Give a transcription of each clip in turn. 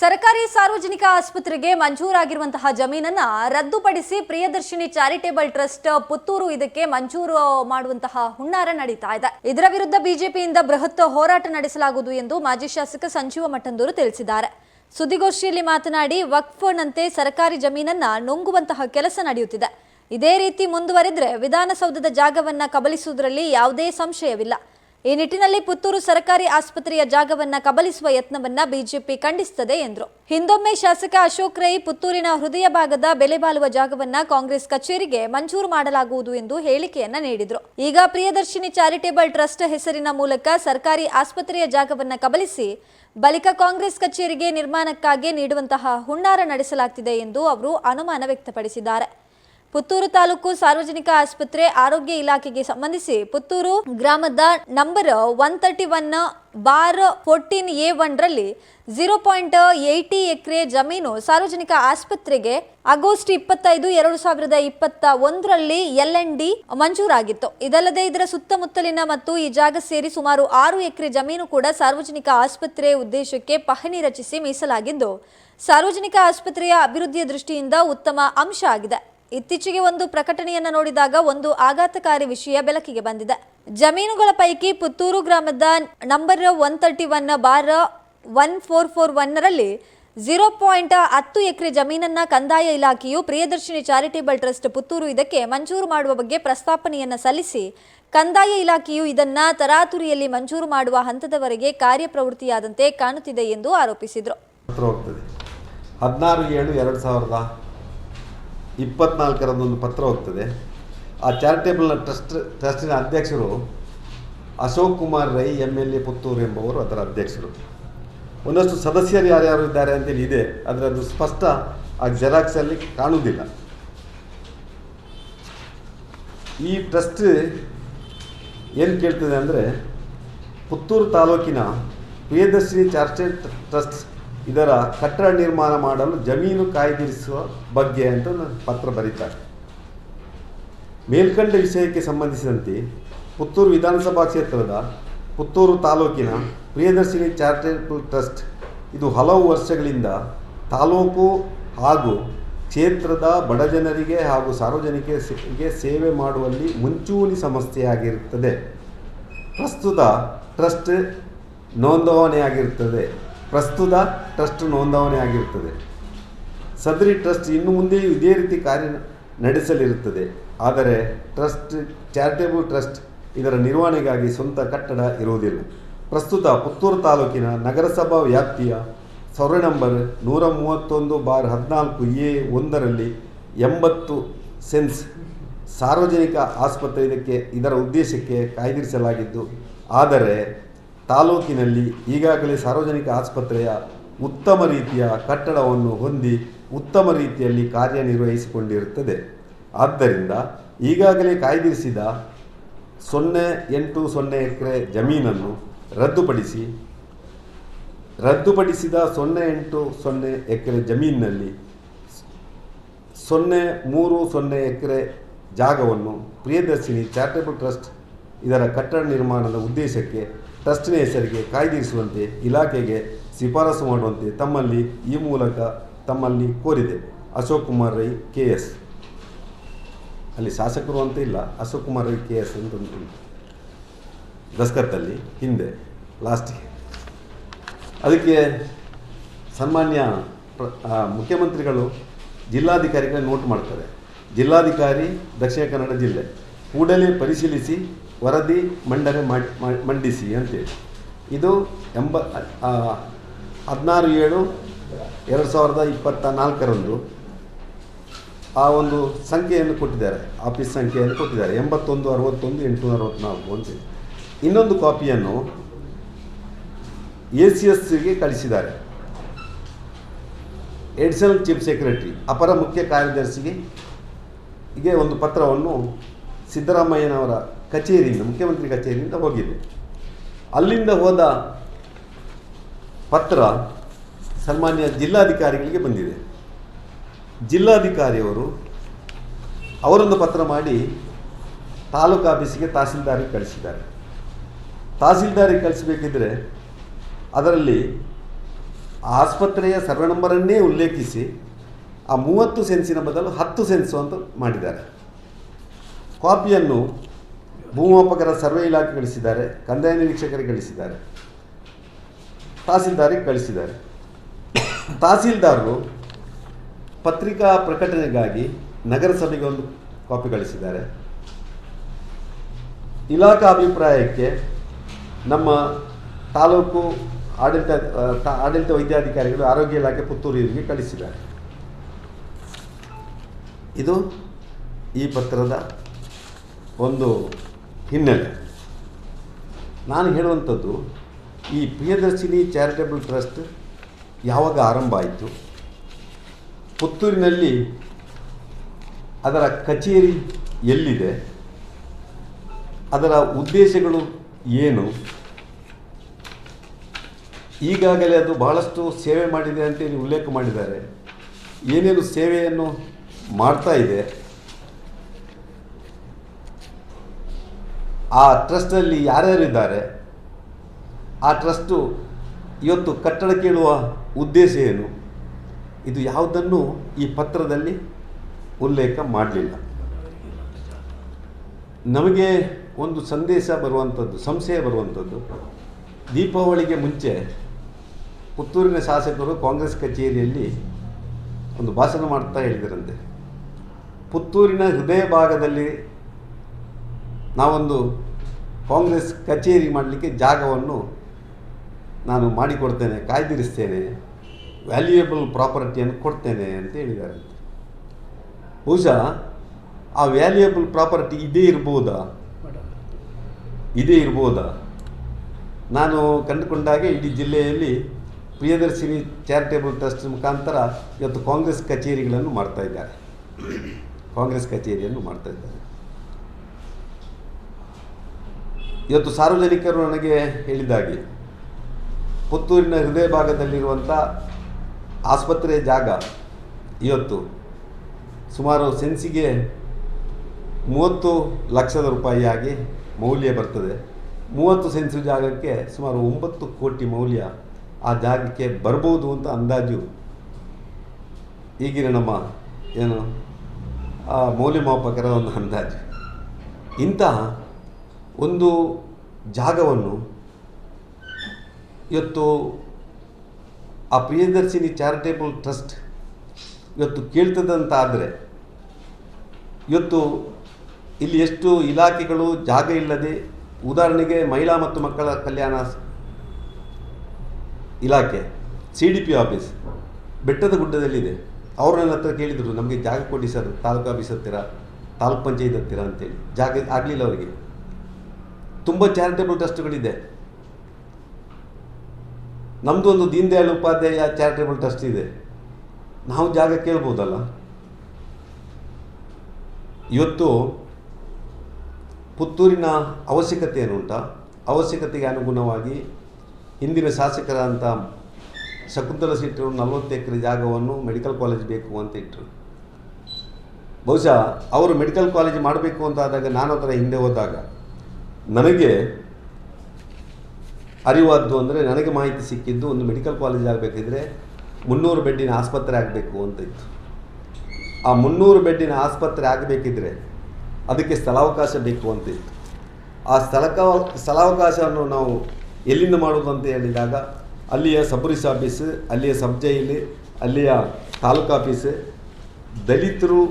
ಸರ್ಕಾರಿ ಸಾರ್ವಜನಿಕ ಆಸ್ಪತ್ರೆಗೆ ಮಂಜೂರಾಗಿರುವಂತಹ ಜಮೀನನ್ನ ರದ್ದುಪಡಿಸಿ ಪ್ರಿಯದರ್ಶಿನಿ ಚಾರಿಟೇಬಲ್ ಟ್ರಸ್ಟ್ ಪುತ್ತೂರು ಇದಕ್ಕೆ ಮಂಜೂರು ಮಾಡುವಂತಹ ಹುನ್ನಾರ ನಡೀತಾ ಇದೆ. ಇದರ ವಿರುದ್ಧ ಬಿಜೆಪಿಯಿಂದ ಬೃಹತ್ ಹೋರಾಟ ನಡೆಸಲಾಗುವುದು ಎಂದು ಮಾಜಿ ಶಾಸಕ ಸಂಜೀವ ಮಠಂದೂರು ತಿಳಿಸಿದ್ದಾರೆ. ಸುದ್ದಿಗೋಷ್ಠಿಯಲ್ಲಿ ಮಾತನಾಡಿ ವಕ್ಫ್ನಂತೆ ಸರ್ಕಾರಿ ಜಮೀನನ್ನ ನುಂಗುವಂತಹ ಕೆಲಸ ನಡೆಯುತ್ತಿದೆ. ಇದೇ ರೀತಿ ಮುಂದುವರೆದ್ರೆ ವಿಧಾನಸೌಧದ ಜಾಗವನ್ನ ಕಬಲಿಸುವುದರಲ್ಲಿ ಯಾವುದೇ ಸಂಶಯವಿಲ್ಲ. ಈ ನಿಟ್ಟಿನಲ್ಲಿ ಪುತ್ತೂರು ಸರ್ಕಾರಿ ಆಸ್ಪತ್ರೆಯ ಜಾಗವನ್ನ ಕಬಲಿಸುವ ಯತ್ನವನ್ನ ಬಿಜೆಪಿ ಖಂಡಿಸುತ್ತದೆ ಎಂದರು. ಹಿಂದೊಮ್ಮೆ ಶಾಸಕ ಅಶೋಕ್ ರೈ ಪುತ್ತೂರಿನ ಹೃದಯ ಭಾಗದ ಬೆಲೆ ಬಾಳುವ ಜಾಗವನ್ನ ಕಾಂಗ್ರೆಸ್ ಕಚೇರಿಗೆ ಮಂಜೂರು ಮಾಡಲಾಗುವುದು ಎಂದು ಹೇಳಿಕೆಯನ್ನ ನೀಡಿದರು. ಈಗ ಪ್ರಿಯದರ್ಶಿನಿ ಚಾರಿಟೇಬಲ್ ಟ್ರಸ್ಟ್ ಹೆಸರಿನ ಮೂಲಕ ಸರ್ಕಾರಿ ಆಸ್ಪತ್ರೆಯ ಜಾಗವನ್ನ ಕಬಲಿಸಿ ಬಳಿಕ ಕಾಂಗ್ರೆಸ್ ಕಚೇರಿಗೆ ನಿರ್ಮಾಣಕ್ಕಾಗಿ ನೀಡುವಂತಹ ಹುನ್ನಾರ ನಡೆಸಲಾಗ್ತಿದೆ ಎಂದು ಅವರು ಅನುಮಾನ ವ್ಯಕ್ತಪಡಿಸಿದ್ದಾರೆ. ಪುತ್ತೂರು ತಾಲೂಕು ಸಾರ್ವಜನಿಕ ಆಸ್ಪತ್ರೆ ಆರೋಗ್ಯ ಇಲಾಖೆಗೆ ಸಂಬಂಧಿಸಿ ಪುತ್ತೂರು ಗ್ರಾಮದ number one thirty one bar fourteen A one ರಲ್ಲಿ ಜೀರೋ ಪಾಯಿಂಟ್ ಏಯ್ಟಿ ಎಕರೆ ಜಮೀನು ಸಾರ್ವಜನಿಕ ಆಸ್ಪತ್ರೆಗೆ ಆಗಸ್ಟ್ ಇಪ್ಪತ್ತೈದು, ಎರಡು ಸಾವಿರದ ಇಪ್ಪತ್ತ ಒಂದರಲ್ಲಿ ಎಲ್ ಎನ್ ಡಿ ಮಂಜೂರಾಗಿತ್ತು. ಇದಲ್ಲದೆ ಇದರ ಸುತ್ತಮುತ್ತಲಿನ ಮತ್ತು ಈ ಜಾಗ ಸೇರಿ ಸುಮಾರು ಆರು ಎಕರೆ ಜಮೀನು ಕೂಡ ಸಾರ್ವಜನಿಕ ಆಸ್ಪತ್ರೆ ಉದ್ದೇಶಕ್ಕೆ ಪಹಣಿ ರಚಿಸಿ ಮೀಸಲಾಗಿದ್ದು, ಸಾರ್ವಜನಿಕ ಆಸ್ಪತ್ರೆಯ ಅಭಿವೃದ್ಧಿಯ ದೃಷ್ಟಿಯಿಂದ ಉತ್ತಮ ಅಂಶ ಆಗಿದೆ. ಇತ್ತೀಚೆಗೆ ಒಂದು ಪ್ರಕಟಣೆಯನ್ನ ನೋಡಿದಾಗ ಒಂದು ಆಘಾತಕಾರಿ ವಿಷಯ ಬೆಳಕಿಗೆ ಬಂದಿದೆ. ಜಮೀನುಗಳ ಪೈಕಿ ಪುತ್ತೂರು ಗ್ರಾಮದ number one thirty one bar one four four ಒನ್ನರಲ್ಲಿ zero point ಹತ್ತು ಎಕರೆ ಜಮೀನನ್ನ ಕಂದಾಯ ಇಲಾಖೆಯು ಪ್ರಿಯದರ್ಶಿನಿ ಚಾರಿಟೇಬಲ್ ಟ್ರಸ್ಟ್ ಪುತ್ತೂರು ಇದಕ್ಕೆ ಮಂಜೂರು ಮಾಡುವ ಬಗ್ಗೆ ಪ್ರಸ್ತಾಪನೆಯನ್ನು ಸಲ್ಲಿಸಿ, ಕಂದಾಯ ಇಲಾಖೆಯು ಇದನ್ನ ತರಾತುರಿಯಲ್ಲಿ ಮಂಜೂರು ಮಾಡುವ ಹಂತದವರೆಗೆ ಕಾರ್ಯಪ್ರವೃತ್ತಿಯಾದಂತೆ ಕಾಣುತ್ತಿದೆ ಎಂದು ಆರೋಪಿಸಿದರು. ಹದಿನಾರು ಏಳು ಎರಡು ಸಾವಿರದ ಇಪ್ಪತ್ನಾಲ್ಕರಂದೊಂದು ಪತ್ರ ಹೋಗ್ತದೆ. ಆ ಚಾರಿಟೇಬಲ್ನ ಟ್ರಸ್ಟ್ ಟ್ರಸ್ಟಿನ ಅಧ್ಯಕ್ಷರು Ashok Kumar Rai M L A Puttur ಎಂಬುವರು ಅದರ ಅಧ್ಯಕ್ಷರು. ಒಂದಷ್ಟು ಸದಸ್ಯರು ಯಾರ್ಯಾರು ಇದ್ದಾರೆ ಅಂತೇಳಿ ಇದೆ. ಆದರೆ ಅದು ಸ್ಪಷ್ಟ ಆ ಜೆರಾಕ್ಸಲ್ಲಿ ಕಾಣುವುದಿಲ್ಲ. ಈ ಟ್ರಸ್ಟ್ ಏನು ಕೇಳ್ತದೆ ಅಂದರೆ ಪುತ್ತೂರು ತಾಲೂಕಿನ ಪ್ರಿಯದರ್ಶಿನಿ ಚಾರಿಟೇಬಲ್ ಟ್ರಸ್ಟ್ ಇದರ ಕಟ್ಟಡ ನಿರ್ಮಾಣ ಮಾಡಲು ಜಮೀನು ಕಾಯ್ದಿರಿಸುವ ಬಗ್ಗೆ ಅಂತ ಪತ್ರ ಬರೀತಾರೆ. ಮೇಲ್ಕಂಡ ವಿಷಯಕ್ಕೆ ಸಂಬಂಧಿಸಿದಂತೆ ಪುತ್ತೂರು ವಿಧಾನಸಭಾ ಕ್ಷೇತ್ರದ ಪುತ್ತೂರು ತಾಲೂಕಿನ ಪ್ರಿಯದರ್ಶಿನಿ ಚಾರಿಟೇಬಲ್ ಟ್ರಸ್ಟ್ ಇದು ಹಲವು ವರ್ಷಗಳಿಂದ ತಾಲೂಕು ಹಾಗೂ ಕ್ಷೇತ್ರದ ಬಡಜನರಿಗೆ ಹಾಗೂ ಸಾರ್ವಜನಿಕರಿಗೆ ಸೇವೆ ಮಾಡುವಲ್ಲಿ ಮುಂಚೂಣಿ ಸಂಸ್ಥೆಯಾಗಿರುತ್ತದೆ ಪ್ರಸ್ತುತ ಟ್ರಸ್ಟ್ ನೋಂದಣಿಯಾಗಿರುತ್ತದೆ ಪ್ರಸ್ತುತ ಟ್ರಸ್ಟ್ ನೋಂದಾವಣೆ ಆಗಿರುತ್ತದೆ. ಸದರಿ ಟ್ರಸ್ಟ್ ಇನ್ನು ಮುಂದೆಯೂ ಇದೇ ರೀತಿ ಕಾರ್ಯ ನಡೆಸಲಿರುತ್ತದೆ. ಆದರೆ ಟ್ರಸ್ಟ್, ಚಾರಿಟೇಬಲ್ ಟ್ರಸ್ಟ್ ಇದರ ನಿರ್ವಹಣೆಗಾಗಿ ಸ್ವಂತ ಕಟ್ಟಡ ಇರುವುದಿಲ್ಲ. ಪ್ರಸ್ತುತ ಪುತ್ತೂರು ತಾಲೂಕಿನ ನಗರಸಭಾ ವ್ಯಾಪ್ತಿಯ ಸೊರೆ ನಂಬರ್ ನೂರ ಮೂವತ್ತೊಂದು ಬಾರ್ ಹದಿನಾಲ್ಕು ಎ ಒಂದರಲ್ಲಿ ಎಂಬತ್ತು ಸೆನ್ಸ್ ಸಾರ್ವಜನಿಕ ಆಸ್ಪತ್ರೆ ಇದಕ್ಕೆ, ಇದರ ಉದ್ದೇಶಕ್ಕೆ ಕಾಯ್ದಿರಿಸಲಾಗಿದ್ದು, ಆದರೆ ತಾಲೂಕಿನಲ್ಲಿ ಈಗಾಗಲೇ ಸಾರ್ವಜನಿಕ ಆಸ್ಪತ್ರೆಯ ಉತ್ತಮ ರೀತಿಯ ಕಟ್ಟಡವನ್ನು ಹೊಂದಿ ಉತ್ತಮ ರೀತಿಯಲ್ಲಿ ಕಾರ್ಯನಿರ್ವಹಿಸಿಕೊಂಡಿರುತ್ತದೆ. ಆದ್ದರಿಂದ ಈಗಾಗಲೇ ಕಾಯ್ದಿರಿಸಿದ ಸೊನ್ನೆ ಎಂಟು ಸೊನ್ನೆ ಎಕರೆ ಜಮೀನನ್ನು ರದ್ದುಪಡಿಸಿ, ರದ್ದುಪಡಿಸಿದ ಸೊನ್ನೆ ಎಂಟು ಸೊನ್ನೆ ಎಕರೆ ಜಮೀನಿನಲ್ಲಿ ಸೊನ್ನೆ ಮೂರು ಸೊನ್ನೆ ಎಕರೆ ಜಾಗವನ್ನು ಪ್ರಿಯದರ್ಶಿನಿ ಚಾರಿಟೇಬಲ್ ಟ್ರಸ್ಟ್ ಇದರ ಕಟ್ಟಡ ನಿರ್ಮಾಣದ ಉದ್ದೇಶಕ್ಕೆ ಟ್ರಸ್ಟಿನ ಹೆಸರಿಗೆ ಕಾಯ್ದಿರಿಸುವಂತೆ ಇಲಾಖೆಗೆ ಶಿಫಾರಸು ಮಾಡುವಂತೆ ತಮ್ಮಲ್ಲಿ ಈ ಮೂಲಕ ತಮ್ಮಲ್ಲಿ ಕೋರಿದೆ. Ashok Kumar Rai, K S. ಅಲ್ಲಿ ಶಾಸಕರು ಅಂತ ಇಲ್ಲ, ಅಶೋಕ್ ಕುಮಾರ್ ರೈ, ಕೆ ಎಸ್ ಅಂತ. ದಸ್ಕತ್ತಲ್ಲಿ ಹಿಂದೆ, ಲಾಸ್ಟಿಗೆ. ಅದಕ್ಕೆ ಸನ್ಮಾನ್ಯ ಮುಖ್ಯಮಂತ್ರಿಗಳು ಜಿಲ್ಲಾಧಿಕಾರಿಗಳ ನೋಟ್ ಮಾಡ್ತಾರೆ. ಜಿಲ್ಲಾಧಿಕಾರಿ ದಕ್ಷಿಣ ಕನ್ನಡ ಜಿಲ್ಲೆ. ಕೂಡಲೇ ಪರಿಶೀಲಿಸಿ ವರದಿ ಮಂಡನೆ ಮಂಡಿಸಿ ಅಂತೇಳಿ. ಇದು ಎಂಬ ಹದಿನಾರು ಏಳು ಎರಡು ಸಾವಿರದ ಇಪ್ಪತ್ತ ನಾಲ್ಕರಂದು ಆ ಒಂದು ಸಂಖ್ಯೆಯನ್ನು ಕೊಟ್ಟಿದ್ದಾರೆ, ಆಫೀಸ್ ಸಂಖ್ಯೆಯನ್ನು ಕೊಟ್ಟಿದ್ದಾರೆ, ಎಂಬತ್ತೊಂದು, ಅರವತ್ತೊಂದು, ಎಂಟು ಅರವತ್ತ್ನಾಲ್ಕು ಅಂತೇಳಿ. ಇನ್ನೊಂದು ಕಾಪಿಯನ್ನು ಎ ಸಿ ಎಸ್ಗೆ ಕಳಿಸಿದ್ದಾರೆ. ಎಡಿಷನಲ್ ಚೀಫ್ ಸೆಕ್ರೆಟರಿ, ಅಪರ ಮುಖ್ಯ ಕಾರ್ಯದರ್ಶಿಗೆ ಹೀಗೆ ಒಂದು ಪತ್ರವನ್ನು ಸಿದ್ದರಾಮಯ್ಯನವರ ಕಚೇರಿಯಿಂದ, ಮುಖ್ಯಮಂತ್ರಿ ಕಚೇರಿಯಿಂದ ಹೋಗಿದೆ. ಅಲ್ಲಿಂದ ಹೋದ ಪತ್ರ ಸನ್ಮಾನ್ಯ ಜಿಲ್ಲಾಧಿಕಾರಿಗಳಿಗೆ ಬಂದಿದೆ. ಜಿಲ್ಲಾಧಿಕಾರಿಯವರು ಅವರೊಂದು ಪತ್ರ ಮಾಡಿ ತಾಲೂಕು ಆಫೀಸಿಗೆ ತಹಸೀಲ್ದಾರಿಗೆ ಕಳಿಸಿದ್ದಾರೆ. ತಹಸೀಲ್ದಾರಿಗೆ ಕಳಿಸಬೇಕಿದ್ರೆ ಅದರಲ್ಲಿ ಆಸ್ಪತ್ರೆಯ ಸರ್ವೆ ನಂಬರನ್ನೇ ಉಲ್ಲೇಖಿಸಿ ಆ ಮೂವತ್ತು ಸೆನ್ಸಿನ ಬದಲು ಹತ್ತು ಸೆನ್ಸು ಅಂತ ಮಾಡಿದ್ದಾರೆ. ಕಾಪಿಯನ್ನು ಭೂಮಾಪಕರ ಸರ್ವೆ ಇಲಾಖೆ ಕಳಿಸಿದ್ದಾರೆ, ಕಂದಾಯ ನಿರೀಕ್ಷಕರಿಗೆ ಕಳಿಸಿದ್ದಾರೆ, ತಹಸೀಲ್ದಾರಿಗೆ ಕಳಿಸಿದ್ದಾರೆ. ತಹಸೀಲ್ದಾರರು ಪತ್ರಿಕಾ ಪ್ರಕಟಣೆಗಾಗಿ ನಗರಸಭೆಗೆ ಒಂದು ಕಾಪಿ ಕಳಿಸಿದ್ದಾರೆ. ಇಲಾಖಾ ಅಭಿಪ್ರಾಯಕ್ಕೆ ನಮ್ಮ ತಾಲೂಕು ಆಡಳಿತ ಆಡಳಿತ ವೈದ್ಯಾಧಿಕಾರಿಗಳು ಆರೋಗ್ಯ ಇಲಾಖೆ ಪುತ್ತೂರಿಗೆ ಕಳಿಸಿದ್ದಾರೆ. ಇದು ಈ ಪತ್ರದ ಒಂದು ಹಿನ್ನೆಲೆ. ನಾನು ಹೇಳುವಂಥದ್ದು, ಈ ಪ್ರಿಯದರ್ಶಿನಿ ಚಾರಿಟೇಬಲ್ ಟ್ರಸ್ಟ್ ಯಾವಾಗ ಆರಂಭ ಆಯಿತು? ಪುತ್ತೂರಿನಲ್ಲಿ ಅದರ ಕಚೇರಿ ಎಲ್ಲಿದೆ? ಅದರ ಉದ್ದೇಶಗಳು ಏನು? ಈಗಾಗಲೇ ಅದು ಬಹಳಷ್ಟು ಸೇವೆ ಮಾಡಿದೆ ಅಂತೇಳಿ ಉಲ್ಲೇಖ ಮಾಡಿದ್ದಾರೆ. ಏನೇನು ಸೇವೆಯನ್ನು ಮಾಡ್ತಾ ಇದೆ? ಆ ಟ್ರಸ್ಟಲ್ಲಿ ಯಾರ್ಯಾರಿದ್ದಾರೆ? ಆ ಟ್ರಸ್ಟು ಇವತ್ತು ಕಟ್ಟಡ ಕೇಳುವ ಉದ್ದೇಶ ಏನು? ಇದು ಯಾವುದನ್ನು ಈ ಪತ್ರದಲ್ಲಿ ಉಲ್ಲೇಖ ಮಾಡಲಿಲ್ಲ. ನಮಗೆ ಒಂದು ಸಂದೇಶ ಬರುವಂಥದ್ದು, ಸಂಶಯ ಬರುವಂಥದ್ದು. ದೀಪಾವಳಿಗೆ ಮುಂಚೆ ಪುತ್ತೂರಿನ ಶಾಸಕರು ಕಾಂಗ್ರೆಸ್ ಕಚೇರಿಯಲ್ಲಿ ಒಂದು ಭಾಷಣ ಮಾಡ್ತಾ ಹೇಳಿದರಂತೆ. ಪುತ್ತೂರಿನ ಹೃದಯ ಭಾಗದಲ್ಲಿ ನಾವೊಂದು ಕಾಂಗ್ರೆಸ್ ಕಚೇರಿ ಮಾಡಲಿಕ್ಕೆ ಜಾಗವನ್ನು ನಾನು ಮಾಡಿಕೊಡ್ತೇನೆ, ಕಾಯ್ದಿರಿಸ್ತೇನೆ ವ್ಯಾಲ್ಯೂಯಬಲ್ ಪ್ರಾಪರ್ಟಿಯನ್ನು ಕೊಡ್ತೇನೆ ಅಂತ ಹೇಳಿದ್ದಾರೆ. ಬಹುಶಃ ಆ ವ್ಯಾಲ್ಯೂಯಬಲ್ ಪ್ರಾಪರ್ಟಿ ಇದೇ ಇರ್ಬೋದಾ? ಇದೇ ಇರ್ಬೋದಾ? ನಾನು ಕಂಡುಕೊಂಡಾಗೆ ಇಡೀ ಜಿಲ್ಲೆಯಲ್ಲಿ ಪ್ರಿಯದರ್ಶಿನಿ ಚಾರಿಟೇಬಲ್ ಟ್ರಸ್ಟ್ ಮುಖಾಂತರ ಇವತ್ತು ಕಾಂಗ್ರೆಸ್ ಕಚೇರಿಗಳನ್ನು ಮಾಡ್ತಾ ಇದ್ದಾರೆ. ಕಾಂಗ್ರೆಸ್ ಕಚೇರಿಯನ್ನು ಮಾಡ್ತಾ ಇದ್ದಾರೆ. ಇವತ್ತು ಸಾರ್ವಜನಿಕರು ನನಗೆ ಹೇಳಿದ್ದಾಗೆ, ಪುತ್ತೂರಿನ ಹೃದಯ ಭಾಗದಲ್ಲಿರುವಂಥ ಆಸ್ಪತ್ರೆಯ ಜಾಗ ಇವತ್ತು ಸುಮಾರು ಸೆನ್ಸಿಗೆ ಮೂವತ್ತು ಲಕ್ಷದ ರೂಪಾಯಿಯಾಗಿ ಮೌಲ್ಯ ಬರ್ತದೆ. ಮೂವತ್ತು ಸೆನ್ಸು ಜಾಗಕ್ಕೆ ಸುಮಾರು ಒಂಬತ್ತು ಕೋಟಿ ಮೌಲ್ಯ ಆ ಜಾಗಕ್ಕೆ ಬರ್ಬೋದು ಅಂತ ಅಂದಾಜು ಈಗಿನ ನಮ್ಮ ಏನು ಮೌಲ್ಯಮಾಪಕರ ಒಂದು ಅಂದಾಜು. ಇಂತಹ ಒಂದು ಜಾಗವನ್ನು ಇವತ್ತು ಆ ಪ್ರಿಯದರ್ಶಿನಿ ಚಾರಿಟೇಬಲ್ ಟ್ರಸ್ಟ್ ಇವತ್ತು ಕೇಳ್ತದಂತ ಆದರೆ ಇವತ್ತು ಇಲ್ಲಿ ಎಷ್ಟು ಇಲಾಖೆಗಳು ಜಾಗ ಇಲ್ಲದೆ ಉದಾಹರಣೆಗೆ ಮಹಿಳಾ ಮತ್ತು ಮಕ್ಕಳ ಕಲ್ಯಾಣ ಇಲಾಖೆ ಸಿ ಡಿ ಪಿ ಆಫೀಸ್ ಬೆಟ್ಟದ ಗುಡ್ಡದಲ್ಲಿದೆ. ಅವ್ರು ನನ್ನ ಹತ್ರ ಕೇಳಿದರು, ನಮಗೆ ಜಾಗ ಕೊಡಿ ಸರ್, ತಾಲೂಕು ಆಫೀಸ್ ಹತ್ತಿರ, ತಾಲೂಕು ಪಂಚಾಯತ್ ಹತ್ತಿರ ಅಂತೇಳಿ. ಜಾಗ ಆಗಲಿಲ್ಲ ಅವರಿಗೆ. ತುಂಬ ಚಾರಿಟೇಬಲ್ ಟ್ರಸ್ಟ್ಗಳಿದೆ ನಮ್ಮದು ಒಂದು ದೀನ್ ದಯಾಳ್ ಉಪಾಧ್ಯಾಯ ಚಾರಿಟೇಬಲ್ ಟ್ರಸ್ಟ್ ಇದೆ. ನಾವು ಜಾಗ ಕೇಳ್ಬೋದಲ್ಲ? ಇವತ್ತು ಪುತ್ತೂರಿನ ಅವಶ್ಯಕತೆ ಏನುಂಟ ಅವಶ್ಯಕತೆಗೆ ಅನುಗುಣವಾಗಿ ಹಿಂದಿನ ಶಾಸಕರಾದಂಥ ಶಕುಂತಲ ಸಿಟ್ಟರು ನಲವತ್ತು ಎಕರೆ ಜಾಗವನ್ನು ಮೆಡಿಕಲ್ ಕಾಲೇಜ್ ಬೇಕು ಅಂತ ಇಟ್ಟರು. ಬಹುಶಃ ಅವರು ಮೆಡಿಕಲ್ ಕಾಲೇಜ್ ಮಾಡಬೇಕು ಅಂತ ಆದಾಗ ನಾನು ಅದರ ಹಿಂದೆ ಹೋದಾಗ ನನಗೆ ಅರಿವಾದ್ದು ಅಂದರೆ ನನಗೆ ಮಾಹಿತಿ ಸಿಕ್ಕಿದ್ದು ಒಂದು ಮೆಡಿಕಲ್ ಕಾಲೇಜ್ ಆಗಬೇಕಿದ್ರೆ ಮುನ್ನೂರು ಬೆಡ್ಡಿನ ಆಸ್ಪತ್ರೆ ಆಗಬೇಕು ಅಂತ ಇತ್ತು. ಆ ಮುನ್ನೂರು ಬೆಡ್ಡಿನ ಆಸ್ಪತ್ರೆ ಆಗಬೇಕಿದ್ರೆ ಅದಕ್ಕೆ ಸ್ಥಳಾವಕಾಶ ಬೇಕು ಅಂತ ಇತ್ತು. ಆ ಸ್ಥಳಕ, ಸ್ಥಳಾವಕಾಶವನ್ನು ನಾವು ಎಲ್ಲಿಂದ ಮಾಡೋದು ಅಂತ ಹೇಳಿದಾಗ ಅಲ್ಲಿಯ ಸಬ್ ರಿಸ್ ಆಫೀಸ್, ಅಲ್ಲಿಯ ಸಬ್ ಅಲ್ಲಿಯ ತಾಲೂಕು ಆಫೀಸ್, ದಲಿತರು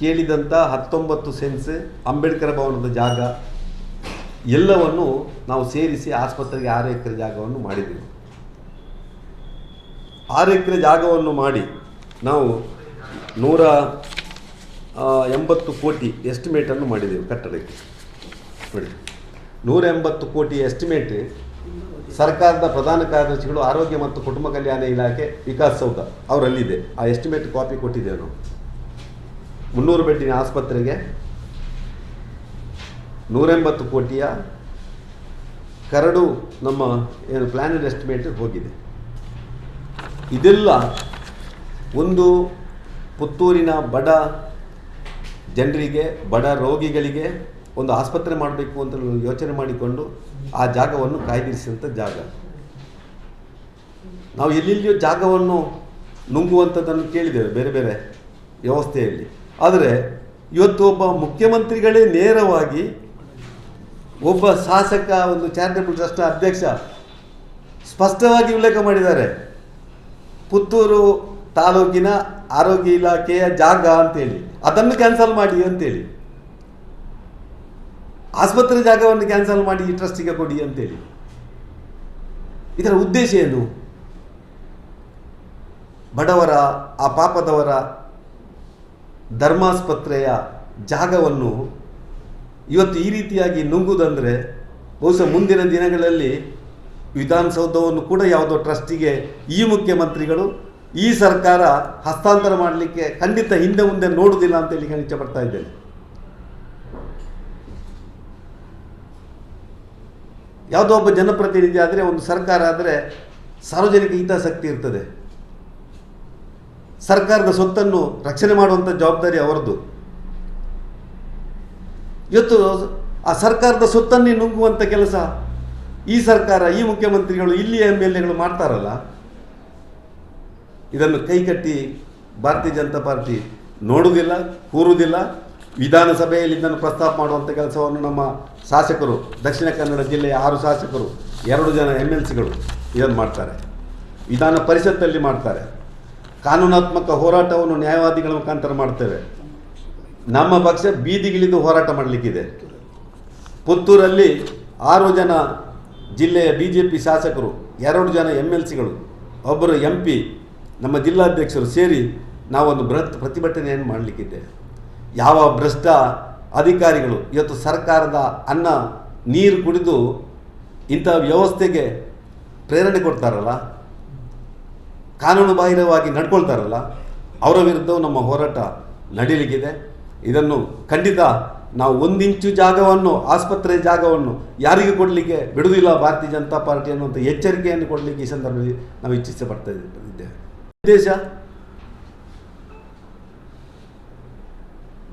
ಕೇಳಿದಂಥ ಹತ್ತೊಂಬತ್ತು ಸೆನ್ಸ್ ಅಂಬೇಡ್ಕರ್ ಭವನದ ಜಾಗ ಎಲ್ಲವನ್ನು ನಾವು ಸೇರಿಸಿ ಆಸ್ಪತ್ರೆಗೆ ಆರು ಎಕರೆ ಜಾಗವನ್ನು ಮಾಡಿದೆವು ಆರು ಎಕರೆ ಜಾಗವನ್ನು ಮಾಡಿ ನಾವು ನೂರ ಎಂಬತ್ತು ಕೋಟಿ ಎಸ್ಟಿಮೇಟನ್ನು ಮಾಡಿದೆವು ಕಟ್ಟಡಕ್ಕೆ. ನೋಡಿ, ನೂರ ಎಂಬತ್ತು ಕೋಟಿ ಎಸ್ಟಿಮೇಟ್ ಸರ್ಕಾರದ ಪ್ರಧಾನ ಕಾರ್ಯದರ್ಶಿಗಳು ಆರೋಗ್ಯ ಮತ್ತು ಕುಟುಂಬ ಕಲ್ಯಾಣ ಇಲಾಖೆ ವಿಕಾಸ್ ಸೌಧ ಅವರಲ್ಲಿದೆ. ಆ ಎಸ್ಟಿಮೇಟ್ ಕಾಪಿ ಕೊಟ್ಟಿದ್ದೇವೆ ನಾವು. ಮುನ್ನೂರು ಬೆಡ್ಡಿನ ಆಸ್ಪತ್ರೆಗೆ ನೂರೆಂಬತ್ತು ಕೋಟಿಯ ಕರಡು ನಮ್ಮ ಏನು ಪ್ಲ್ಯಾನಡ್ ಎಸ್ಟಿಮೇಟ್ ಹೋಗಿದೆ. ಇದೆಲ್ಲ ಒಂದು ಪುತ್ತೂರಿನ ಬಡ ಜನರಿಗೆ, ಬಡ ರೋಗಿಗಳಿಗೆ ಒಂದು ಆಸ್ಪತ್ರೆ ಮಾಡಬೇಕು ಅಂತ ಯೋಚನೆ ಮಾಡಿಕೊಂಡು ಆ ಜಾಗವನ್ನು ಕಾಯ್ದಿರಿಸಿದಂಥ ಜಾಗ. ನಾವು ಎಲ್ಲೆಲ್ಲಿಯೂ ಜಾಗವನ್ನು ನುಂಗುವಂಥದ್ದನ್ನು ಕೇಳಿದ್ದೇವೆ ಬೇರೆ ಬೇರೆ ವ್ಯವಸ್ಥೆಯಲ್ಲಿ. ಆದರೆ ಇವತ್ತು ಒಬ್ಬ ಮುಖ್ಯಮಂತ್ರಿಗಳೇ ನೇರವಾಗಿ ಒಬ್ಬ ಶಾಸಕ, ಒಂದು ಚಾರಿಟಬಲ್ ಟ್ರಸ್ಟ್ನ ಅಧ್ಯಕ್ಷ ಸ್ಪಷ್ಟವಾಗಿ ಉಲ್ಲೇಖ ಮಾಡಿದ್ದಾರೆ. ಪುತ್ತೂರು ತಾಲೂಕಿನ ಆರೋಗ್ಯ ಇಲಾಖೆಯ ಜಾಗ ಅಂತೇಳಿ, ಅದನ್ನು ಕ್ಯಾನ್ಸಲ್ ಮಾಡಿ ಅಂತೇಳಿ. ಆಸ್ಪತ್ರೆ ಜಾಗವನ್ನು ಕ್ಯಾನ್ಸಲ್ ಮಾಡಿ ಈ ಟ್ರಸ್ಟಿಗೆ ಕೊಡಿ ಅಂತೇಳಿ. ಇದರ ಉದ್ದೇಶ ಏನು? ಬಡವರ, ಆ ಪಾಪದವರ ಧರ್ಮಾಸ್ಪತ್ರೆಯ ಜಾಗವನ್ನು ಇವತ್ತು ಈ ರೀತಿಯಾಗಿ ನುಂಗುವುದಂದರೆ ಬಹುಶಃ ಮುಂದಿನ ದಿನಗಳಲ್ಲಿ ವಿಧಾನಸೌಧವನ್ನು ಕೂಡ ಯಾವುದೋ ಟ್ರಸ್ಟಿಗೆ ಈ ಮುಖ್ಯಮಂತ್ರಿಗಳು, ಈ ಸರ್ಕಾರ ಹಸ್ತಾಂತರ ಮಾಡಲಿಕ್ಕೆ ಖಂಡಿತ ಹಿಂದೆ ಮುಂದೆ ನೋಡುವುದಿಲ್ಲ ಅಂತ ಹೇಳಿ ನಾನು ಇಷ್ಟಪಡ್ತಾ ಇದ್ದೇನೆ. ಯಾವುದೋ ಒಬ್ಬ ಜನಪ್ರತಿನಿಧಿ ಆದರೆ, ಒಂದು ಸರ್ಕಾರ ಆದರೆ ಸಾರ್ವಜನಿಕ ಹಿತಾಸಕ್ತಿ ಇರ್ತದೆ. ಸರ್ಕಾರದ ಸೊತ್ತನ್ನು ರಕ್ಷಣೆ ಮಾಡುವಂಥ ಜವಾಬ್ದಾರಿ ಅವರದ್ದು. ಇವತ್ತು ಆ ಸರ್ಕಾರದ ಸುತ್ತನ್ನೇ ನುಂಗುವಂಥ ಕೆಲಸ ಈ ಸರ್ಕಾರ, ಈ ಮುಖ್ಯಮಂತ್ರಿಗಳು, ಇಲ್ಲಿಯ ಎಂ ಎಲ್ ಎಗಳು ಮಾಡ್ತಾರಲ್ಲ, ಇದನ್ನು ಕೈಕಟ್ಟಿ ಭಾರತೀಯ ಜನತಾ ಪಾರ್ಟಿ ನೋಡುವುದಿಲ್ಲ, ಕೂರುವುದಿಲ್ಲ. ವಿಧಾನಸಭೆಯಲ್ಲಿ ಇದನ್ನು ಪ್ರಸ್ತಾಪ ಮಾಡುವಂಥ ಕೆಲಸವನ್ನು ನಮ್ಮ ಶಾಸಕರು, ದಕ್ಷಿಣ ಕನ್ನಡ ಜಿಲ್ಲೆಯ ಆರು ಶಾಸಕರು, ಎರಡು ಜನ ಎಂ ಎಲ್ ಸಿಗಳು ಇದನ್ನು ಮಾಡ್ತಾರೆ. ವಿಧಾನ ಪರಿಷತ್ತಲ್ಲಿ ಮಾಡ್ತಾರೆ. ಕಾನೂನಾತ್ಮಕ ಹೋರಾಟವನ್ನು ನ್ಯಾಯವಾದಿಗಳ ಮುಖಾಂತರ ಮಾಡ್ತೇವೆ. ನಮ್ಮ ಪಕ್ಷ ಬೀದಿಗಿಳಿದು ಹೋರಾಟ ಮಾಡಲಿಕ್ಕಿದೆ. ಪುತ್ತೂರಲ್ಲಿ ಆರು ಜನ ಜಿಲ್ಲೆಯ ಬಿ ಜೆ ಪಿ ಶಾಸಕರು, ಎರಡು ಜನ ಎಂ ಎಲ್ ಸಿಗಳು ಒಬ್ಬರು ಎಂ ಪಿ ನಮ್ಮ ಜಿಲ್ಲಾಧ್ಯಕ್ಷರು ಸೇರಿ ನಾವೊಂದು ಬೃಹತ್ ಪ್ರತಿಭಟನೆಯನ್ನು ಮಾಡಲಿಕ್ಕಿದ್ದೇವೆ. ಯಾವ ಭ್ರಷ್ಟ ಅಧಿಕಾರಿಗಳು, ಇವತ್ತು ಸರ್ಕಾರದ ಅನ್ನ, ನೀರು ಕುಡಿದು ಇಂಥ ವ್ಯವಸ್ಥೆಗೆ ಪ್ರೇರಣೆ ಕೊಡ್ತಾರಲ್ಲ, ಕಾನೂನು ಬಾಹಿರವಾಗಿ ನಡ್ಕೊಳ್ತಾರಲ್ಲ, ಅವರ ವಿರುದ್ಧವೂ ನಮ್ಮ ಹೋರಾಟ ನಡೀಲಿಕ್ಕಿದೆ. ಇದನ್ನು ಖಂಡಿತ ನಾವು ಒಂದಿಂಚು ಜಾಗವನ್ನು, ಆಸ್ಪತ್ರೆ ಜಾಗವನ್ನು ಯಾರಿಗೂ ಕೊಡಲಿಕ್ಕೆ ಬಿಡುವುದಿಲ್ಲ ಭಾರತೀಯ ಜನತಾ ಪಾರ್ಟಿ ಅನ್ನುವಂಥ ಎಚ್ಚರಿಕೆಯನ್ನು ಕೊಡಲಿಕ್ಕೆ ಈ ಸಂದರ್ಭದಲ್ಲಿ ನಾವು ಇಚ್ಛಿಸ ಇದ್ದೇವೆ. ಉದ್ದೇಶ?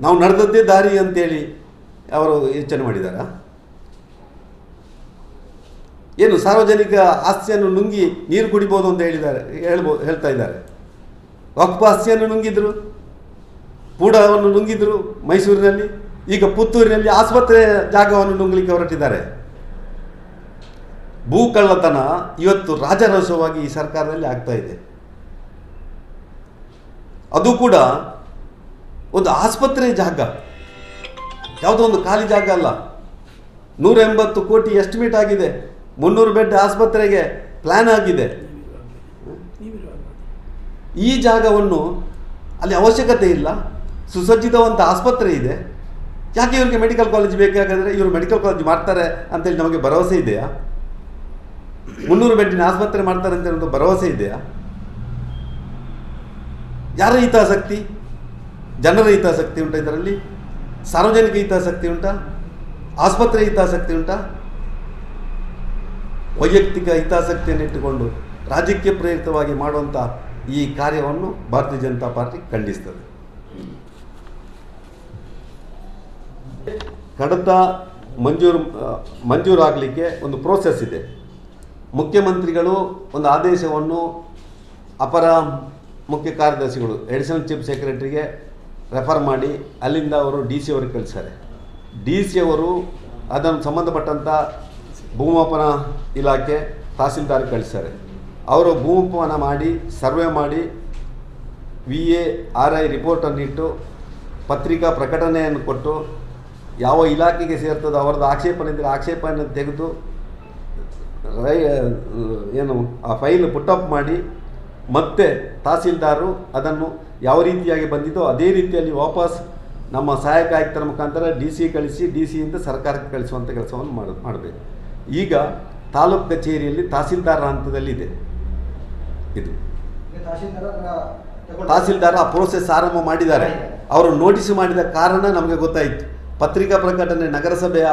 ನಾವು ನಡೆದದ್ದೇ ದಾರಿ ಅಂತೇಳಿ ಅವರು ಯೋಚನೆ ಮಾಡಿದಾರಾ? ಏನು ಸಾರ್ವಜನಿಕ ಆಸ್ತಿಯನ್ನು ನುಂಗಿ ನೀರು ಕುಡಿಬೋದು ಅಂತ ಹೇಳಿದ್ದಾರೆ, ಹೇಳ್ಬೋ, ಹೇಳ್ತಾ ಇದ್ದಾರೆ. ವಕ್ಫ ಆಸ್ತಿಯನ್ನು ನುಂಗಿದ್ರು? ಪೂಡವನ್ನು ನುಂಗಿದ್ರು ಮೈಸೂರಿನಲ್ಲಿ, ಈಗ ಪುತ್ತೂರಿನಲ್ಲಿ ಆಸ್ಪತ್ರೆ ಜಾಗವನ್ನು ನುಂಗಲಿಕ್ಕೆ ಹೊರಟಿದ್ದಾರೆ. ಭೂ ಕಳ್ಳತನ ಇವತ್ತು ರಾಜರಸವಾಗಿ ಈ ಸರ್ಕಾರದಲ್ಲಿ ಆಗ್ತಾ ಇದೆ. ಅದು ಕೂಡ ಒಂದು ಆಸ್ಪತ್ರೆ ಜಾಗ, ಯಾವುದೋ ಒಂದು ಖಾಲಿ ಜಾಗ ಅಲ್ಲ. ನೂರ ಎಂಬತ್ತು ಕೋಟಿ ಎಸ್ಟಿಮೇಟ್ ಆಗಿದೆ. ಮುನ್ನೂರು ಬೆಡ್ ಆಸ್ಪತ್ರೆಗೆ ಪ್ಲ್ಯಾನ್ ಆಗಿದೆ. ಈ ಜಾಗವನ್ನು ಅಲ್ಲಿ ಅವಶ್ಯಕತೆ ಇಲ್ಲ. ಸುಸಜ್ಜಿತವಂತ ಆಸ್ಪತ್ರೆ ಇದೆ. ಯಾಕೆ ಇವರಿಗೆ ಮೆಡಿಕಲ್ ಕಾಲೇಜ್ ಬೇಕಾಗಾದರೆ ಇವರು ಮೆಡಿಕಲ್ ಕಾಲೇಜ್ ಮಾಡ್ತಾರೆ ಅಂತೇಳಿ ನಮಗೆ ಭರವಸೆ ಇದೆಯಾ? ಮುನ್ನೂರು ಬೆಡ್ಡಿನ ಆಸ್ಪತ್ರೆ ಮಾಡ್ತಾರೆ ಅಂತ ಒಂದು ಭರವಸೆ ಇದೆಯಾ? ಯಾರ ಹಿತಾಸಕ್ತಿ? ಜನರ ಹಿತಾಸಕ್ತಿ ಉಂಟಾ ಇದರಲ್ಲಿ? ಸಾರ್ವಜನಿಕ ಹಿತಾಸಕ್ತಿ ಉಂಟಾ? ಆಸ್ಪತ್ರೆ ಹಿತಾಸಕ್ತಿ ಉಂಟಾ? ವೈಯಕ್ತಿಕ ಹಿತಾಸಕ್ತಿಯನ್ನು ಇಟ್ಟುಕೊಂಡು ರಾಜಕೀಯ ಪ್ರೇರಿತವಾಗಿ ಮಾಡುವಂಥ ಈ ಕಾರ್ಯವನ್ನು ಭಾರತೀಯ ಜನತಾ ಪಾರ್ಟಿ ಖಂಡಿಸ್ತದೆ. ಕಡತ ಮಂಜೂರು ಮಂಜೂರಾಗಲಿಕ್ಕೆ ಒಂದು ಪ್ರೋಸೆಸ್ ಇದೆ. ಮುಖ್ಯಮಂತ್ರಿಗಳು ಒಂದು ಆದೇಶವನ್ನು ಅಪರ ಮುಖ್ಯ ಕಾರ್ಯದರ್ಶಿಗಳು ಎಡಿಷನಲ್ ಚೀಫ್ ಸೆಕ್ರೆಟರಿಗೆ ರೆಫರ್ ಮಾಡಿ, ಅಲ್ಲಿಂದ ಅವರು ಡಿ ಸಿ ಅವರಿಗೆ ಕಳಿಸ್ತಾರೆ. ಡಿ ಸಿ ಅವರು ಅದನ್ನು ಸಂಬಂಧಪಟ್ಟಂಥ ಭೂಮಾಪನ ಇಲಾಖೆ ತಹಸೀಲ್ದಾರ್ ಕಳಿಸ್ತಾರೆ. ಅವರು ಭೂಮಾಪನ ಮಾಡಿ, ಸರ್ವೆ ಮಾಡಿ ವಿ ಎ ಆರ್ ಐ ರಿಪೋರ್ಟನ್ನು ಇಟ್ಟು, ಪತ್ರಿಕಾ ಪ್ರಕಟಣೆಯನ್ನು ಕೊಟ್ಟು ಯಾವ ಇಲಾಖೆಗೆ ಸೇರ್ತದೋ ಅವ್ರದ್ದು ಆಕ್ಷೇಪಣೆ ಇದ್ದರೆ ಆಕ್ಷೇಪಣೆ ತೆಗೆದು ರೈ ಏನು, ಆ ಫೈಲ್ ಪುಟಪ್ ಮಾಡಿ ಮತ್ತೆ ತಹಸೀಲ್ದಾರರು ಅದನ್ನು ಯಾವ ರೀತಿಯಾಗಿ ಬಂದಿದ್ದೋ ಅದೇ ರೀತಿಯಲ್ಲಿ ವಾಪಸ್ ನಮ್ಮ ಸಹಾಯಕ ಆಯುಕ್ತರ ಮುಖಾಂತರ ಡಿ ಸಿ ಕಳಿಸಿ, ಡಿ ಸಿಯಿಂದ ಸರ್ಕಾರಕ್ಕೆ ಕಳಿಸುವಂಥ ಕೆಲಸವನ್ನು ಮಾಡ, ಮಾಡಬೇಕು. ಈಗ ತಾಲೂಕು ಕಚೇರಿಯಲ್ಲಿ ತಹಸೀಲ್ದಾರ ಹಂತದಲ್ಲಿದೆ. ಇದು. ತಹಸೀಲ್ದಾರ್ ಆ ಪ್ರೋಸೆಸ್ ಆರಂಭ ಮಾಡಿದ್ದಾರೆ. ಅವರು ನೋಟಿಸ್ ಮಾಡಿದ ಕಾರಣ ನಮಗೆ ಗೊತ್ತಾಯಿತು. ಪತ್ರಿಕಾ ಪ್ರಕಟಣೆ ನಗರಸಭೆಯ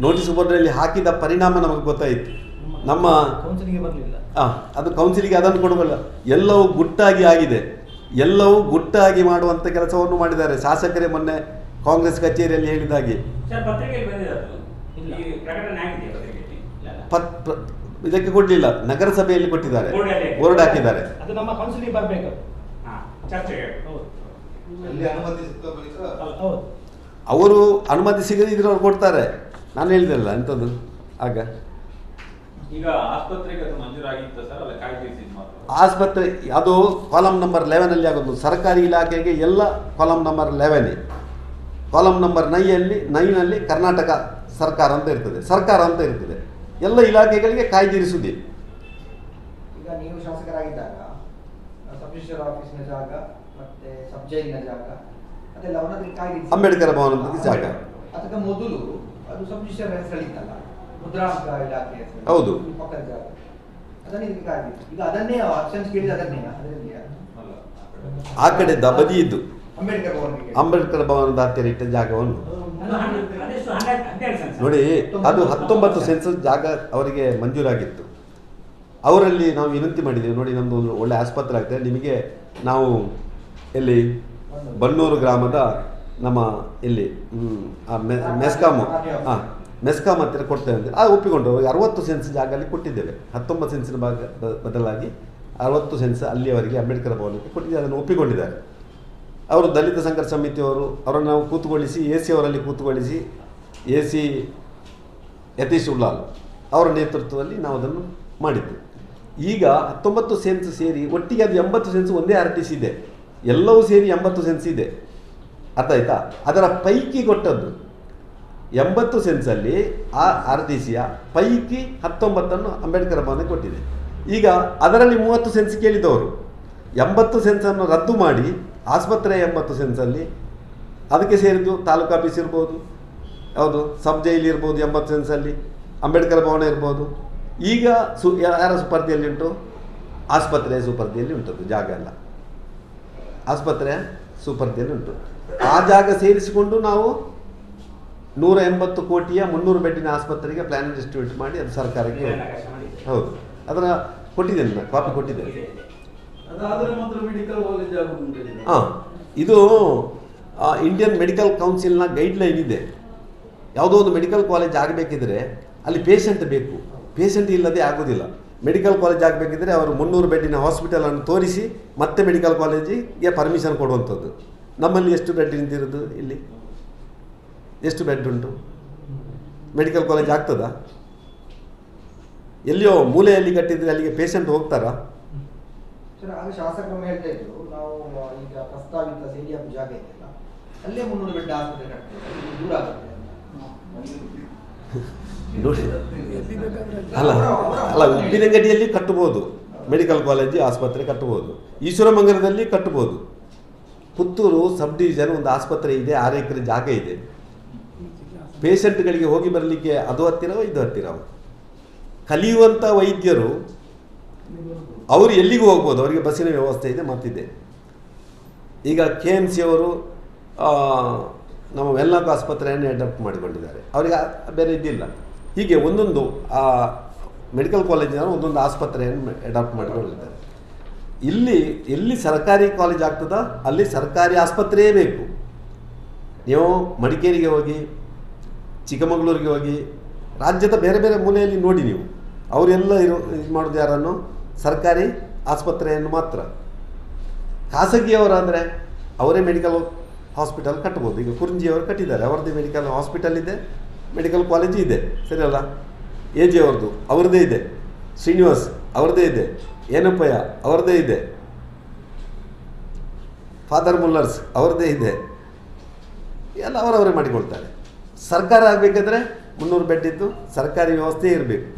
ನೋಟಿಸ್ ಬೋರ್ಡ್ನಲ್ಲಿ ಹಾಕಿದ ಪರಿಣಾಮ ನಮಗೆ ಗೊತ್ತಾಯಿತು. ನಮ್ಮ ಕೌನ್ಸಿಲಿಂಗ್ ಬರಲಿಲ್ಲ. ಆ, ಅದು ಕೌನ್ಸಿಲಿಗೆ ಅದನ್ನು ಕೊಡಬಲ್ಲ ಎಲ್ಲವೂ ಗುಟ್ಟಾಗಿ ಆಗಿದೆ. ಎಲ್ಲವೂ ಗುಟ್ಟಾಗಿ ಮಾಡುವಂಥ ಕೆಲಸವನ್ನು ಮಾಡಿದ್ದಾರೆ. ಶಾಸಕರೇ ಮೊನ್ನೆ ಕಾಂಗ್ರೆಸ್ ಕಚೇರಿಯಲ್ಲಿ ಹೇಳಿದ ಹಾಗೆ ಸರ್ ಪತ್ರಿಕೆಯಲ್ಲಿ ಬಂದಿದೆ ಇಲ್ಲ. ಈ ಪ್ರಕಟಣೆ ಆಗಿದೆ ಪತ್ರಿಕೆಯಲ್ಲಿ? ಇಲ್ಲ ಪತ್ ಪ್ರ- ಇದಕ್ಕೆ ಕೊಡಲಿಲ್ಲ. ನಗರಸಭೆಯಲ್ಲಿ ಕೊಟ್ಟಿದ್ದಾರೆ. ಬೋರ್ಡ್ ಹಾಕಿದ್ದಾರೆ. ಅದು ನಮ್ಮ ಕೌನ್ಸಿಲಿಗೆ ಬರಬೇಕು. ಹಾ, ಚರ್ಚೆಗೆ. ಹೌದು. ಅಲ್ಲಿ ಅನುಮತಿ ಸಿಕ್ಕ ಬಳಿಕ? ಹೌದು. ಅವರು ಅನುಮತಿ ಸಿಗದೆ ಇದ್ರೆ ಅವ್ರು ಕೊಡ್ತಾರೆ. ನಾನು ಹೇಳಿದೆಲ್ಲ ಎಂಥದ್ದು ಆಗ. ಈಗ ಆಸ್ಪತ್ರೆಗೆ ಅದು ಮಂಜೂರಾಗಿತ್ತು ಸರ್? ಅಲ್ಲ ಕಾಯ್ದಿರಿಸಿದ್ ಮಾತ್ರ? ಆಸ್ಪತ್ರೆ ಅದು ಕಾಲಮ್ ನಂಬರ್ ಲೆವೆನಲ್ಲಿ ಆಗೋದು. ಸರ್ಕಾರಿ ಇಲಾಖೆಗೆ ಎಲ್ಲ column number eleven. Column number ನೈಯಲ್ಲಿ ನೈನಲ್ಲಿ ಕರ್ನಾಟಕ ಸರ್ಕಾರ ಅಂತ ಇರ್ತದೆ. ಸರ್ಕಾರ ಅಂತ ಇರ್ತದೆ. ಎಲ್ಲ ಇಲಾಖೆಗಳಿಗೆ ಕಾಯ್ದಿರಿಸುವುದೇ ಈಗ ನೀವು ಶಾಸಕರಾಗಿದ್ದಾಗ ಸಬ್ ರಿಜಿಸ್ಟರ್ ಆಫೀಸಿನ ಜಾಗ ಮತ್ತೆ ಸಬ್ ಜೈಲಿನ ಜಾಗ ಅಂಬೇಡ್ಕರ್ ಭವನ ಜಾಗ. ಅದಕ್ಕೆ ಮೊದಲು ಅದು ಸಬ್ ರಿಜಿಸ್ಟರ್ ಹೆಸರಲ್ಲಿತ್ತಲ್ಲ ಮುದ್ರಾಂಕ ಇಲಾಖೆ ಹೆಸರು ಹೌದು. ಪಕ್ಕದ ಜಾಗ. ಅದನ್ನ ಇದಕ್ಕೆ ಕಾಯ್ದೆ ಈಗ ಅದನ್ನೇ ಆಪ್ಷನ್ಸ್ ಕೇಳಿದ ಅದನ್ನೇ ಅದರಲ್ಲಿ ಅಲ್ಲ ಆ ಕಡೆ ದಬದಿ ಬದಿ ಇದ್ದು. ಅಂಬೇಡ್ಕರ್ ಭವನ್ಗೆ ಅಂಬೇಡ್ಕರ್ ಭವನದ ಹತ್ತಿರ ಇಟ್ಟ ಜಾಗವನ್ನು. ನೋಡಿ ಅದು ಹತ್ತೊಂಬತ್ತು ಸೆನ್ಸಸ್ ಜಾಗ ಅವರಿಗೆ ಮಂಜೂರಾಗಿತ್ತು. ಅವರಲ್ಲಿ ನಾವು ವಿನಂತಿ ಮಾಡಿದ್ದೀವಿ. ನೋಡಿ ನಮ್ಮದು ಒಂದು ಒಳ್ಳೆ ಆಸ್ಪತ್ರೆ ಆಗ್ತದೆ ನಿಮಗೆ ನಾವು ಎಲ್ಲಿ ಬನ್ನೂರು ಗ್ರಾಮದ ನಮ್ಮ ಇಲ್ಲಿ ಮೆಸ್ಕಾಮು. ಹಾಂ ಮೆಸ್ಕಾಮ್ ಹತ್ತಿರ ಕೊಡ್ತೇವೆ ಅಂತ. ಆ ಒಪ್ಪಿಕೊಂಡು ಅರವತ್ತು ಸೆನ್ಸ್ ಜಾಗ ಅಲ್ಲಿ ಕೊಟ್ಟಿದ್ದೇವೆ. ಹತ್ತೊಂಬತ್ತು ಸೆನ್ಸಿನ ಭಾಗ ಬದಲಾಗಿ ಅರವತ್ತು ಸೆನ್ಸ್ ಅಲ್ಲಿಯವರೆಗೆ ಅಂಬೇಡ್ಕರ್ ಭವನಕ್ಕೆ ಕೊಟ್ಟಿದ್ದಾರೆ ಅದನ್ನು ಒಪ್ಪಿಕೊಂಡಿದ್ದಾರೆ. ಅವರು ದಲಿತ ಸಂಘರ್ಷ ಸಮಿತಿಯವರು, ಅವರನ್ನು ನಾವು ಕೂತುಗೊಳಿಸಿ, ಎ ಸಿ ಅವರಲ್ಲಿ ಕೂತುಗೊಳಿಸಿ, ಎ ಸಿ ಯತೀಶ್ ಉಳ್ಳಾಲ್ ಅವರ ನೇತೃತ್ವದಲ್ಲಿ ನಾವು ಅದನ್ನು ಮಾಡಿದ್ದೆವು ಈಗ ಹತ್ತೊಂಬತ್ತು ಸೆನ್ಸ್ ಸೇರಿ ಒಟ್ಟಿಗೆ ಅದು ಎಂಬತ್ತು ಸೆನ್ಸ್ ಒಂದೇ ಆರ್ ಟಿ ಸಿ ಇದೆ. ಎಲ್ಲವೂ ಸೇರಿ ಎಂಬತ್ತು ಸೆನ್ಸ್ ಇದೆ. ಅರ್ಥ ಆಯ್ತಾ? ಅದರ ಪೈಕಿ ಕೊಟ್ಟದ್ದು ಎಂಬತ್ತು ಸೆನ್ಸಲ್ಲಿ ಆ ಆರ್ ಟಿ ಸಿಯ ಪೈಕಿ ಹತ್ತೊಂಬತ್ತನ್ನು ಅಂಬೇಡ್ಕರ್ ಭವನಕ್ಕೆ ಕೊಟ್ಟಿದೆ. ಈಗ ಅದರಲ್ಲಿ ಮೂವತ್ತು ಸೆನ್ಸ್ ಕೇಳಿದವರು. ಎಂಬತ್ತು ಸೆನ್ಸನ್ನು ರದ್ದು ಮಾಡಿ ಆಸ್ಪತ್ರೆ ಎಂಬತ್ತು ಸೆನ್ಸಲ್ಲಿ ಅದಕ್ಕೆ ಸೇರಿದ್ದು ತಾಲೂಕು ಆಫೀಸ್ ಇರ್ಬೋದು ಯಾವುದು ಸಬ್ ಜೈಲ್ ಇರ್ಬೋದು ಎಂಬತ್ತು ಸೆನ್ಸಲ್ಲಿ ಅಂಬೇಡ್ಕರ್ ಭವನ ಇರ್ಬೋದು. ಈಗ ಸು ಯಾರ ಸುಪರ್ದಿಯಲ್ಲಿ ಉಂಟು ಆಸ್ಪತ್ರೆಯ ಸುಪರ್ದಿಯಲ್ಲಿ ಉಂಟದ್ದು, ಜಾಗ ಎಲ್ಲ ಆಸ್ಪತ್ರೆಯ ಸುಪರ್ದಿಯಲ್ಲಿ ಉಂಟು. ಆ ಜಾಗ ಸೇರಿಸಿಕೊಂಡು ನಾವು ನೂರ ಎಂಬತ್ತು ಕೋಟಿಯ ಮುನ್ನೂರು ಬೆಡ್ಡಿನ ಆಸ್ಪತ್ರೆಗೆ ಪ್ಲಾನ್ ಡಿಸ್ಟ್ರಿಬ್ಯೂಟ್ ಮಾಡಿ ಅದು ಸರ್ಕಾರಕ್ಕೆ ಹೌದು. ಅದರ ಕೊಟ್ಟಿದ್ದೇನೆ ನಾನು ಕಾಪಿ ಕೊಟ್ಟಿದ್ದೇನೆ ಹಾಂ ಇದು ಆ, ಇಂಡಿಯನ್ ಮೆಡಿಕಲ್ ಕೌನ್ಸಿಲ್ನ ಗೈಡ್ಲೈನ್ ಇದೆ. ಯಾವುದೋ ಒಂದು ಮೆಡಿಕಲ್ ಕಾಲೇಜ್ ಆಗಬೇಕಿದ್ರೆ ಅಲ್ಲಿ ಪೇಷಂಟ್ ಬೇಕು. ಪೇಷಂಟ್ ಇಲ್ಲದೆ ಆಗೋದಿಲ್ಲ. ಮೆಡಿಕಲ್ ಕಾಲೇಜ್ ಆಗಬೇಕಿದ್ರೆ ಅವರು ಮುನ್ನೂರು ಬೆಡ್ಡಿನ ಹಾಸ್ಪಿಟಲನ್ನು ತೋರಿಸಿ ಮತ್ತೆ ಮೆಡಿಕಲ್ ಕಾಲೇಜಿಗೆ ಪರ್ಮಿಷನ್ ಕೊಡುವಂಥದ್ದು. ನಮ್ಮಲ್ಲಿ ಎಷ್ಟು ಬೆಡ್ ನಿಂತಿರೋದು ಇಲ್ಲಿ? ಎಷ್ಟು ಬೆಡ್ ಉಂಟು? ಮೆಡಿಕಲ್ ಕಾಲೇಜ್ ಆಗ್ತದಾ? ಎಲ್ಲಿಯೋ ಮೂಲೆಯಲ್ಲಿ ಕಟ್ಟಿದ್ರೆ ಅಲ್ಲಿಗೆ ಪೇಷಂಟ್ ಹೋಗ್ತಾರಾ? ಸರ್ ಆಗ ಶಾಸಕರು ಹೇಳ್ತಾ ಇದ್ರು ನಾವು ಈಗ ಪ್ರಸ್ತಾವಿತ ಜಾಗ ಇದೆಯಲ್ಲ ಅಲ್ಲೇ ಮುನ್ನೂರು ಬೆಡ್ ಆಸ್ಪತ್ರೆ ದೂರ ಆಗುತ್ತೆ ನೋಡಿ ಅಲ್ಲ ಅಲ್ಲ, ಉಪ್ಪಿನಂಗಡಿಯಲ್ಲಿ ಕಟ್ಟಬಹುದು. ಮೆಡಿಕಲ್ ಕಾಲೇಜು ಆಸ್ಪತ್ರೆ ಕಟ್ಟಬಹುದು. ಈಶ್ವರಮಂಗಲದಲ್ಲಿ ಕಟ್ಟಬಹುದು. ಪುತ್ತೂರು ಸಬ್ ಡಿವಿಷನ್ ಒಂದು ಆಸ್ಪತ್ರೆ ಇದೆ, ಆರು ಎಕರೆ ಜಾಗ ಇದೆ. ಪೇಷಂಟ್ಗಳಿಗೆ ಹೋಗಿ ಬರಲಿಕ್ಕೆ ಅದು ಹತ್ತಿರವೋ, ಇದು ಹತ್ತಿರವೋ? ಕಲಿಯುವಂಥ ವೈದ್ಯರು ಅವರು ಎಲ್ಲಿಗೂ ಹೋಗ್ಬೋದು? ಅವರಿಗೆ ಬಸ್ಸಿನ ವ್ಯವಸ್ಥೆ ಇದೆ, ಮತ್ತಿದೆ. ಈಗ ಕೆ ಎಂ ಸಿ ಅವರು ನಮ್ಮ ವೆಲ್ನಾಕ್ ಆಸ್ಪತ್ರೆಯನ್ನು ಅಡಾಪ್ಟ್ ಮಾಡಿಕೊಂಡಿದ್ದಾರೆ. ಅವರಿಗೆ ಬೇರೆ ಇದಿಲ್ಲ ಹೀಗೆ ಒಂದೊಂದು, ಆ ಮೆಡಿಕಲ್ ಕಾಲೇಜಿನ ಒಂದೊಂದು ಆಸ್ಪತ್ರೆಯನ್ನು ಅಡಾಪ್ಟ್ ಮಾಡಿಕೊಂಡಿದ್ದಾರೆ. ಇಲ್ಲಿ, ಎಲ್ಲಿ ಸರ್ಕಾರಿ ಕಾಲೇಜ್ ಆಗ್ತದ, ಅಲ್ಲಿ ಸರ್ಕಾರಿ ಆಸ್ಪತ್ರೆಯೇ ಬೇಕು. ನೀವು ಮಡಿಕೇರಿಗೆ ಹೋಗಿ, ಚಿಕ್ಕಮಗಳೂರಿಗೆ ಹೋಗಿ, ರಾಜ್ಯದ ಬೇರೆ ಬೇರೆ ಮೂಲೆಯಲ್ಲಿ ನೋಡಿ ನೀವು. ಅವರೆಲ್ಲ ಇರೋ, ಇದು ಮಾಡೋದು ಯಾರನ್ನು? ಸರ್ಕಾರಿ ಆಸ್ಪತ್ರೆಯನ್ನು ಮಾತ್ರ. ಖಾಸಗಿಯವರಾದರೆ ಅವರೇ ಮೆಡಿಕಲ್ ಹಾಸ್ಪಿಟಲ್ ಕಟ್ಬೋದು. ಈಗ ಕುರುಂಜಿಯವರು ಕಟ್ಟಿದ್ದಾರೆ. ಅವರದ್ದೇ ಮೆಡಿಕಲ್ ಹಾಸ್ಪಿಟಲ್ ಇದೆ ಮೆಡಿಕಲ್ ಕಾಲೇಜು ಇದೆ. ಸರಿಯಲ್ಲ? ಎ ಜಿ ಅವ್ರದ್ದು, ಅವ್ರದ್ದೇ ಇದೆ. ಶ್ರೀನಿವಾಸ್, ಅವ್ರದ್ದೇ ಇದೆ. ಏನಪ್ಪಯ್ಯ, ಅವ್ರದ್ದೇ ಇದೆ. ಫಾದರ್ ಮುಲ್ಲರ್ಸ್ ಅವ್ರದ್ದೇ ಇದೆ. ಎಲ್ಲ ಅವರವರೇ ಮಾಡಿಕೊಳ್ತಾರೆ ಸರ್ಕಾರ ಆಗಬೇಕಾದ್ರೆ ಮುನ್ನೂರು ಬೆಡ್ ಇದ್ದು ಸರ್ಕಾರಿ ವ್ಯವಸ್ಥೆ ಇರಬೇಕು.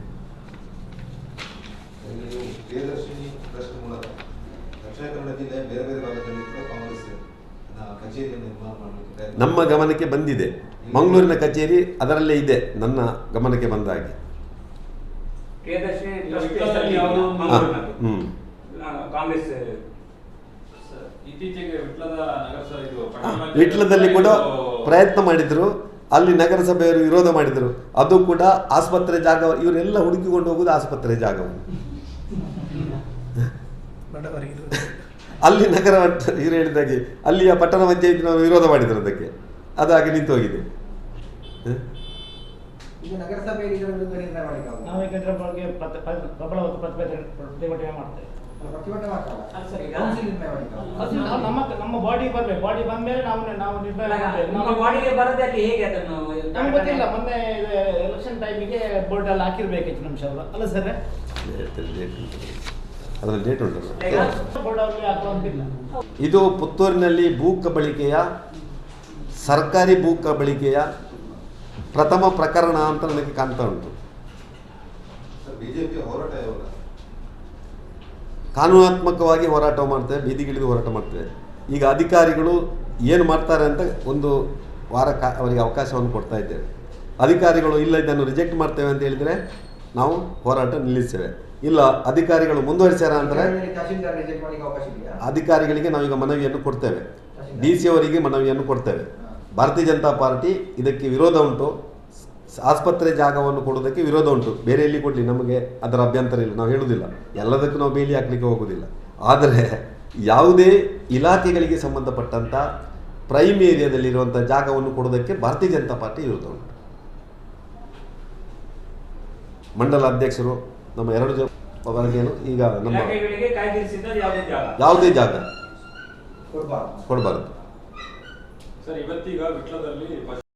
ನಮ್ಮ ಗಮನಕ್ಕೆ ಬಂದಿದೆ. ಮಂಗಳೂರಿನ ಕಚೇರಿ ಅದರಲ್ಲೇ ಇದೆ ನನ್ನ ಗಮನಕ್ಕೆ ಬಂದ ಹಾಗೆ. ವಿಟ್ಲದಲ್ಲಿ ಕೂಡ ಪ್ರಯತ್ನ ಮಾಡಿದ್ರು. ಅಲ್ಲಿ ನಗರಸಭೆಯವರು ವಿರೋಧ ಮಾಡಿದರು. ಅದು ಕೂಡ ಆಸ್ಪತ್ರೆ ಜಾಗ ಇವರೆಲ್ಲ ಹುಡುಕಿಕೊಂಡು ಹೋಗುದು ಆಸ್ಪತ್ರೆ ಜಾಗವನ್ನು. ಬಡವರಿಗೆ ಅಲ್ಲಿ ನಗರ ಇವರು ಹೇಳಿದಾಗೆ ಅಲ್ಲಿಯ ಪಟ್ಟಣ ಪಂಚಾಯತಿನವರು ವಿರೋಧ ಮಾಡಿದ್ರು ಅದಕ್ಕೆ. ಅದಾಗಿ ನಿಂತು ಹೋಗಿದೆ ನಮ್ಮ ನಮ್ಮ ಬಾಡಿ ಬರ್ಬೇಕು ಬಾಡಿ ಬಂದ್ಮೇಲೆ ನಾವು ನಾವು ನಮ್ಮ ಬಾಡಿಗೆ ಹೇಗೆ ಅದನ್ನು ನಮ್ಗೆ ಗೊತ್ತಿಲ್ಲ. ಮೊನ್ನೆ ಎಲೆಕ್ಷನ್ ಟೈಮಿಗೆ ಬೋರ್ಡ್ ಅಲ್ಲಿ ಹಾಕಿರ್ಬೇಕಿತ್ತು ನಿಮಿಷ ಅವರು. ಅಲ್ಲ ಸರ್? ಅದರಲ್ಲಿ ಡೇಟ್ ಉಂಟು ಇದು ಪುತ್ತೂರಿನಲ್ಲಿ ಭೂ ಕಬಳಿಕೆಯ ಸರ್ಕಾರಿ ಭೂ ಕಬಳಿಕೆಯ ಪ್ರಥಮ ಪ್ರಕರಣ ಅಂತ ನನಗೆ ಕಾಣ್ತಾ ಉಂಟು. ಕಾನೂನಾತ್ಮಕವಾಗಿ ಹೋರಾಟ ಮಾಡ್ತೇವೆ ಬೀದಿಗಿಳಿದು ಹೋರಾಟ ಮಾಡ್ತೇವೆ. ಈಗ ಅಧಿಕಾರಿಗಳು ಏನು ಮಾಡ್ತಾರೆ ಅಂತ ಒಂದು ವಾರ ಕಾ ಅವರಿಗೆ ಅವಕಾಶವನ್ನು ಕೊಡ್ತಾ ಇದ್ದೇವೆ. ಅಧಿಕಾರಿಗಳು ಇಲ್ಲ ಇದನ್ನು ರಿಜೆಕ್ಟ್ ಮಾಡ್ತೇವೆ ಅಂತ ಹೇಳಿದರೆ ನಾವು ಹೋರಾಟ ನಿಲ್ಲಿಸ್ತೇವೆ. ಇಲ್ಲ ಅಧಿಕಾರಿಗಳು ಮುಂದುವರಿಸ್ಯಾರ ಅಂದರೆ ಅಧಿಕಾರಿಗಳಿಗೆ ನಾವೀಗ ಮನವಿಯನ್ನು ಕೊಡ್ತೇವೆ. ಡಿ ಸಿ ಅವರಿಗೆ ಮನವಿಯನ್ನು ಕೊಡ್ತೇವೆ. ಭಾರತೀಯ ಜನತಾ ಪಾರ್ಟಿ ಇದಕ್ಕೆ ವಿರೋಧ ಉಂಟು. ಆಸ್ಪತ್ರೆ ಜಾಗವನ್ನು ಕೊಡೋದಕ್ಕೆ ವಿರೋಧ ಉಂಟು. ಬೇರೆ ಎಲ್ಲಿ ಕೊಡಲಿ ನಮಗೆ ಅದರ ಅಭ್ಯಂತರ ಇಲ್ಲ. ನಾವು ಹೇಳುವುದಿಲ್ಲ. ಎಲ್ಲದಕ್ಕೂ ನಾವು ಬೇಲಿ ಹಾಕಲಿಕ್ಕೆ ಹೋಗೋದಿಲ್ಲ ಆದರೆ ಯಾವುದೇ ಇಲಾಖೆಗಳಿಗೆ ಸಂಬಂಧಪಟ್ಟಂಥ ಪ್ರೈಮ್ ಏರಿಯಾದಲ್ಲಿರುವಂಥ ಜಾಗವನ್ನು ಕೊಡೋದಕ್ಕೆ ಭಾರತೀಯ ಜನತಾ ಪಾರ್ಟಿ ವಿರೋಧ ಉಂಟು. ಮಂಡಲ ಅಧ್ಯಕ್ಷರು ನಮ್ಮ ಎರಡು ಜನ ಅವರಿಗೇನು ಈಗ ನಮ್ಮ ಯಾವುದೇ ಜಾಗ. ಸರ್ ಜಾಗ. ಕೊಡ್ಬಾರ್ದು.